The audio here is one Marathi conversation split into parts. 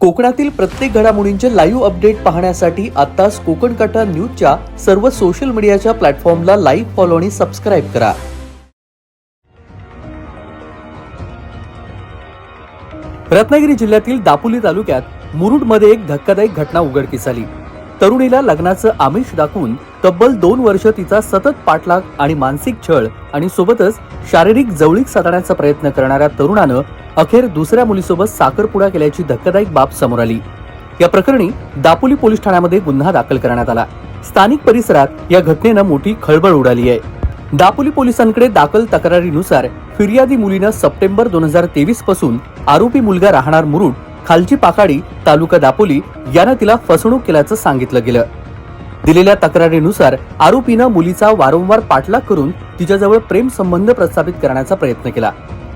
कोकणातील प्रत्येक घडामोडींचे लाईव्ह अपडेट पाहण्यासाठी आताच कोकण कटा न्यूजच्या सर्व सोशल मीडियाच्या प्लॅटफॉर्मला लाईव्ह फॉलो आणि सबस्क्राईब करा. रत्नागिरी जिल्ह्यातील दापोली तालुक्यात मुरुडमध्ये एक धक्कादायक घटना उघडकीस आली. तरुणीला लग्नाचं आमिष दाखवून तब्बल दोन वर्ष तिचा सतत पाठलाग आणि मानसिक छळ आणि सोबतच शारीरिक जवळीक साधण्याचा प्रयत्न करणाऱ्या तरुणानं अखेर दुसऱ्या मुलीसोबत साखरपुडा केल्याची धक्कादायक बाब समोर आली. या प्रकरणी दापोली पोलीस ठाण्यामध्ये गुन्हा दाखल करण्यात आला. स्थानिक परिसरात या घटनेनं मोठी खळबळ उडाली आहे. दापोली पोलिसांकडे दाखल तक्रारीनुसार फिर्यादी मुलीनं सप्टेंबर दोन हजार तेवीसपासून आरोपी मुलगा राहणार मुरुड खालची पाखाडी तालुका दापोली यानं तिला फसवणूक केल्याचं सांगितलं गेलं. दिलेल्या तक्रारीनुसार आरोपीनं मुलीचा वारंवार पाठलाग करून तिच्याजवळ प्रेम संबंध प्रस्थापित करण्याचा प्रयत्न केला.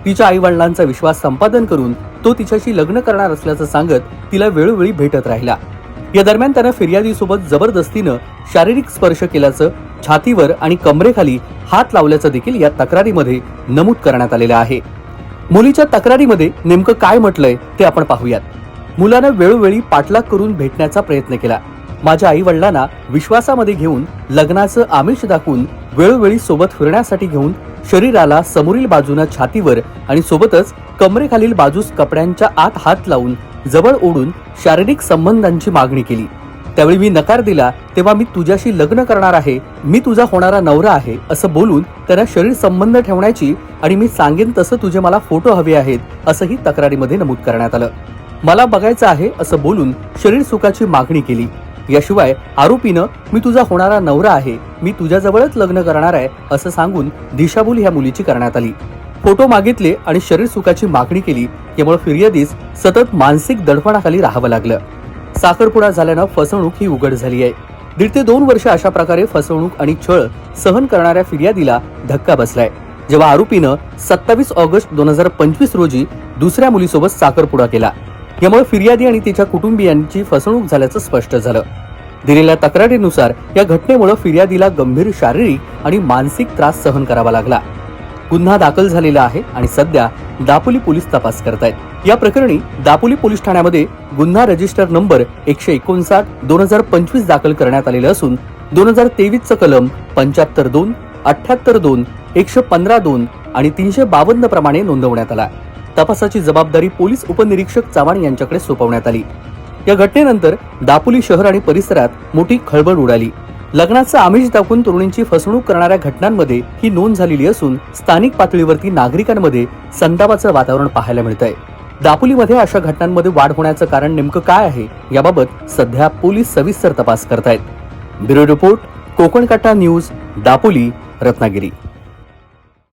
तिच्या आई वडिलांचा विश्वास संपादन करून तो तिच्याशी लग्न करणार असल्याचं सांगत तिला वेळोवेळी भेटत राहिला. या दरम्यान त्यानं फिर्यादीसोबत जबरदस्तीनं शारीरिक स्पर्श केल्याचं छातीवर आणि कमरेखाली हात लावल्याचं देखील या तक्रारीमध्ये नमूद करण्यात आलेलं आहे. मुलीच्या तक्रारीमध्ये नेमकं काय म्हटलंय ते आपण पाहूयात. मुलानं वेळोवेळी पाठलाग करून भेटण्याचा प्रयत्न केला. माझ्या आई वडिलांना विश्वासामध्ये घेऊन लग्नाचं आमिष दाखवून वेळोवेळी सोबत फिरण्यासाठी घेऊन शरीराला समोरील बाजूनं छातीवर आणि सोबतच कमरेखालील बाजूस कपड्यांच्या आत हात लावून जवळ ओढून शारीरिक संबंधांची मागणी केली. त्यावेळी मी नकार दिला तेव्हा मी तुझ्याशी लग्न करणार आहे मी तुझा होणारा नवरा आहे असं बोलून त्यांना शरीर संबंध ठेवण्याची आणि मी सांगेन तसं तुझे मला फोटो हवे आहेत असंही तक्रारीमध्ये नमूद करण्यात आलं. मला बघायचं आहे असं बोलून शरीर सुखाची मागणी केली. याशिवाय आरोपीनं मी तुझा होणारा नवरा आहे मी तुझ्याजवळच लग्न करणार आहे असं सांगून दिशाभूल ह्या मुलीची करण्यात आली. फोटो मागितले आणि शरीर सुखाची मागणी केली यामुळे फिर्यादीस सतत मानसिक दडपणाखाली राहावं लागलं. साखरपुडा झाल्यानं फसवणूक ही उघड झाली आहे. दीड ते दोन वर्ष अशा प्रकारे फसवणूक आणि छळ सहन करणाऱ्या फिर्यादीला धक्का बसलाय. जेव्हा आरोपीनं सत्तावीस ऑगस्ट दोन हजार पंचवीस रोजी दुसऱ्या मुलीसोबत साखरपुडा केला यामुळे फिर्यादी आणि तिच्या कुटुंबियांची फसवणूक झाल्याचं स्पष्ट झालं. दिलेल्या तक्रारीनुसार या घटनेमुळे फिर्यादीला गंभीर शारीरिक आणि मानसिक त्रास सहन करावा लागला. गुन्हा दाखल झालेला आहे आणि सध्या दापोली पोलीस तपास करतायत. या प्रकरणी दापोली पोलीस ठाण्यामध्ये गुन्हा रजिस्टर नंबर एकशे एकोणसाठ दोन हजार पंचवीस दाखल करण्यात आलेलं असून दोन हजार तेवीसचं कलम पंच्याहत्तर दोन अठ्याहत्तर दोन एकशे पंधरा दोन आणि तीनशे बावन्न प्रमाणे नोंदवण्यात आला. तपासाची जबाबदारी पोलीस उपनिरीक्षक चव्हाण यांच्याकडे सोपवण्यात आली. या घटनेनंतर दापोली शहर आणि परिसरात मोठी खळबळ उडाली. लग्नाचं आमिष दाखवून तरुणींची फसवणूक करणाऱ्या घटनांमध्ये ही नोंद झालेली असून स्थानिक पातळीवरती नागरिकांमध्ये संतापाचं वातावरण पाहायला मिळतंय. दापोलीमध्ये अशा घटनांमध्ये वाढ होण्याचं कारण नेमकं काय आहे याबाबत सध्या पोलीस सविस्तर तपास करतायत. ब्युरो रिपोर्ट कोकण काटा न्यूज दापोली रत्नागिरी.